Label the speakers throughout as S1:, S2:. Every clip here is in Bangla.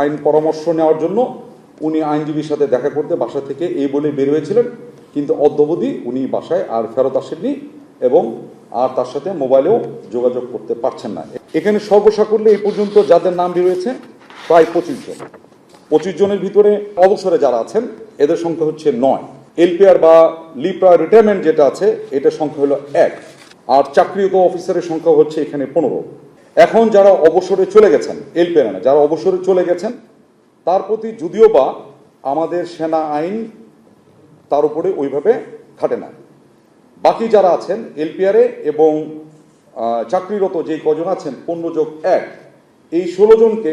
S1: আইন পরামর্শ নেওয়ার জন্য উনি আইনজীবীর সাথে দেখা করতে বাসা থেকে এই বলে বের হয়েছিলেন। কিন্তু অদ্যবধি উনি বাসায় আর ফেরত আসেননি এবং আর তার সাথে মোবাইলেও যোগাযোগ করতে পারছেন না। এখানে সর্বসাকুল্যে এই পর্যন্ত যাদের নাম রয়েছে, প্রায় পঁচিশ জন। পঁচিশ জনের ভিতরে অবসরে যারা আছেন, এদের সংখ্যা হচ্ছে নয়। এলপিআর বা লিপ্রা রিটায়ারমেন্ট যেটা আছে এটার সংখ্যা হলো এক। আর চাকরিরত অফিসারের সংখ্যা হচ্ছে এখানে পনেরো। এখন যারা অবসরে চলে গেছেন এলপিআর না যারা অবসরে চলে গেছেন, তার প্রতি যদিও বা আমাদের সেনা আইন তার উপরে ওইভাবে খাটে না। বাকি যারা আছেন এলপিআরে এবং চাকরিরত যে কজন আছেন, পনেরো যোগ এক, এই ষোলো জনকে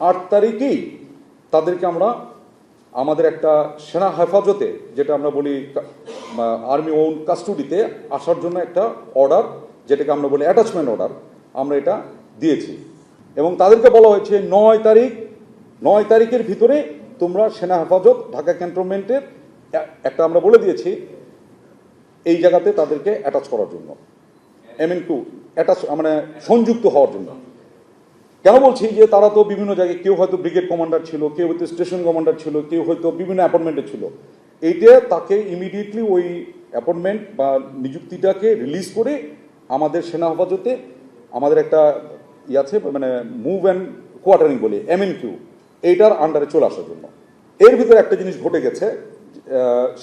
S1: আট তারিখেই তাদেরকে আমরা, আমাদের একটা সেনা হেফাজতে, যেটা আমরা বলি আর্মি ওন কাস্টডিতে আসার জন্য একটা অর্ডার, যেটাকে আমরা বলি অ্যাটাচমেন্ট অর্ডার আমরা এটা দিয়েছি। এবং তাদেরকে বলা হয়েছে, নয় তারিখ, নয় তারিখের ভিতরে তোমরা সেনা হেফাজত, ঢাকা ক্যান্টনমেন্টের, একটা আমরা বলে দিয়েছি, এই জায়গাতে তাদেরকে অ্যাটাচ করার জন্য। এম এন টু অ্যাটাচ মানে সংযুক্ত হওয়ার জন্য। কেন বলছি যে তারা তো বিভিন্ন জায়গায়, কেউ হয়তো ব্রিগেড কমান্ডার ছিল, কেউ হয়তো স্টেশন কমান্ডার ছিল, কেউ হয়তো বিভিন্ন অ্যাপয়েন্টমেন্টে ছিল। এইটা তাকে ইমিডিয়েটলি ওই অ্যাপয়েন্টমেন্ট বা নিযুক্তিটাকে রিলিজ করে আমাদের সেনা হেফাজতে আমাদের একটা ই আছে মানে মুভ অ্যান্ড কোয়ার্টারিং বলি এম এন কিউ এইটার আন্ডারে চলে আসার জন্য। এর ভিতরে একটা জিনিস ঘটে গেছে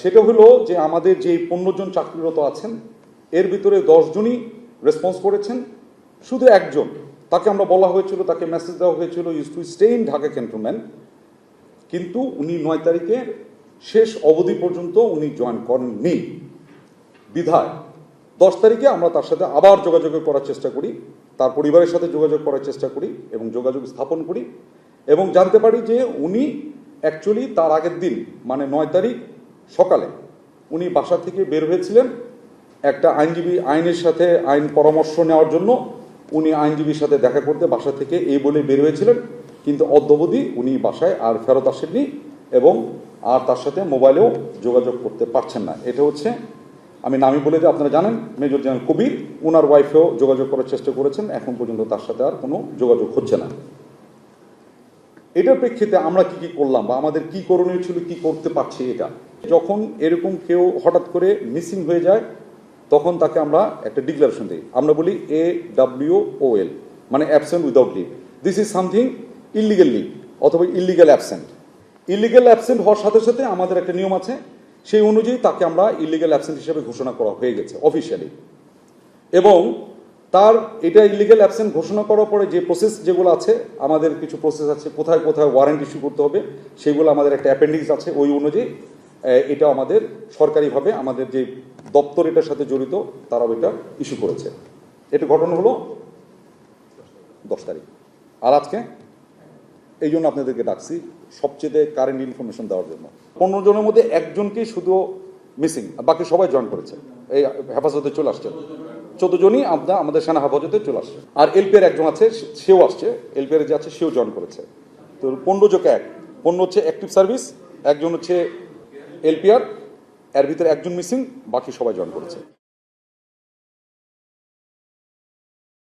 S1: সেটা হলো যে আমাদের যে পনেরো জন চাকরিরত আছেন, এর ভিতরে দশজনই রেসপন্স করেছেন, শুধু একজন, তাকে আমরা বলা হয়েছিল, তাকে মেসেজ দেওয়া হয়েছিল used to stay in Dhaka cantonment কিন্তু উনি নয় তারিখের শেষ অবধি পর্যন্ত উনি জয়েন করেননি। বিধায় দশ তারিখে আমরা তার সাথে আবার যোগাযোগ করার চেষ্টা করি, তার পরিবারের সাথে যোগাযোগ করার চেষ্টা করি এবং যোগাযোগ স্থাপন করি এবং জানতে পারি যে উনি অ্যাকচুয়ালি তার আগের দিন মানে নয় তারিখ সকালে উনি বাসা থেকে বের হয়েছিলেন একটা আইনজীবী আইনের সাথে আইন পরামর্শ নেওয়ার জন্য। উনি আইনজীবীর সাথে দেখা করতে বাসা থেকে এই বলে বের হয়েছিলেন, কিন্তু অদ্যবধি উনি বাসায় আর ফেরত আসেননি এবং আর তার সাথে মোবাইলেও যোগাযোগ করতে পারছেন না। এটা হচ্ছে আমি নামই বলে যে আপনারা জানেন, মেজর জেনারেল কবির ওনার ওয়াইফেও যোগাযোগ করার চেষ্টা করেছেন, এখন পর্যন্ত তার সাথে আর কোনো যোগাযোগ হচ্ছে না। এটার প্রেক্ষিতে আমরা কি কি করলাম বা আমাদের কি করণীয় ছিল, কি করতে পারছি এটা? যখন এরকম কেউ হঠাৎ করে মিসিং হয়ে যায়, তখন তাকে আমরা একটা ডিক্লারেশন দিই। আমরা বলি এ ডাব্লিউ ও এল মানে absent without leave this is something illegal leave অথবা ইলিগেল অ্যাবসেন্ট ইলিগেল অ্যাবসেন্ট হওয়ার সাথে সাথে আমাদের একটা নিয়ম আছে সেই অনুযায়ী তাকে আমরা ইলিগেল অ্যাবসেন্ট হিসেবে ঘোষণা করা হয়ে গেছে অফিসিয়ালি এবং তার এটা ইলিগাল অ্যাবসেন্ট ঘোষণা করার পরে যে প্রসেস যেগুলো আছে, আমাদের কিছু প্রসেস আছে, কোথায় কোথায় ওয়ারেন্ট ইস্যু করতে হবে, সেগুলো আমাদের একটা অ্যাপেন্ডিক্স আছে, ওই অনুযায়ী এটা আমাদের সরকারিভাবে আমাদের যে দপ্তর এটার সাথে জড়িত, তারাও এটা ইস্যু করেছে। এটা ঘটনা হলো দশ তারিখ। আর আজকে? এই জন্য আপনাদেরকে ডাকছি। সবচেয়ে কারেন্ট ইনফরমেশন দেওয়ার জন্য। পনেরো জনের মধ্যে একজনকেই শুধু মিসিং বাকি সবাই জয়েন করেছে। এই হেফাজতে চলে আসছে। চোদ্দ জনই আমরা, আমাদের সেনা হেফাজতে চলে আসছে। আর এলপিআর একজন আছে সেও আসছে। এলপিআর যে আছে, সেও জয়েন করেছে। তো পনেরো যোগ এক, পনেরো হচ্ছে অ্যাক্টিভ সার্ভিস একজন হচ্ছে এলপিআর এর ভিতরে একজন মিসিং বাকি সবাই জয়েন করেছে।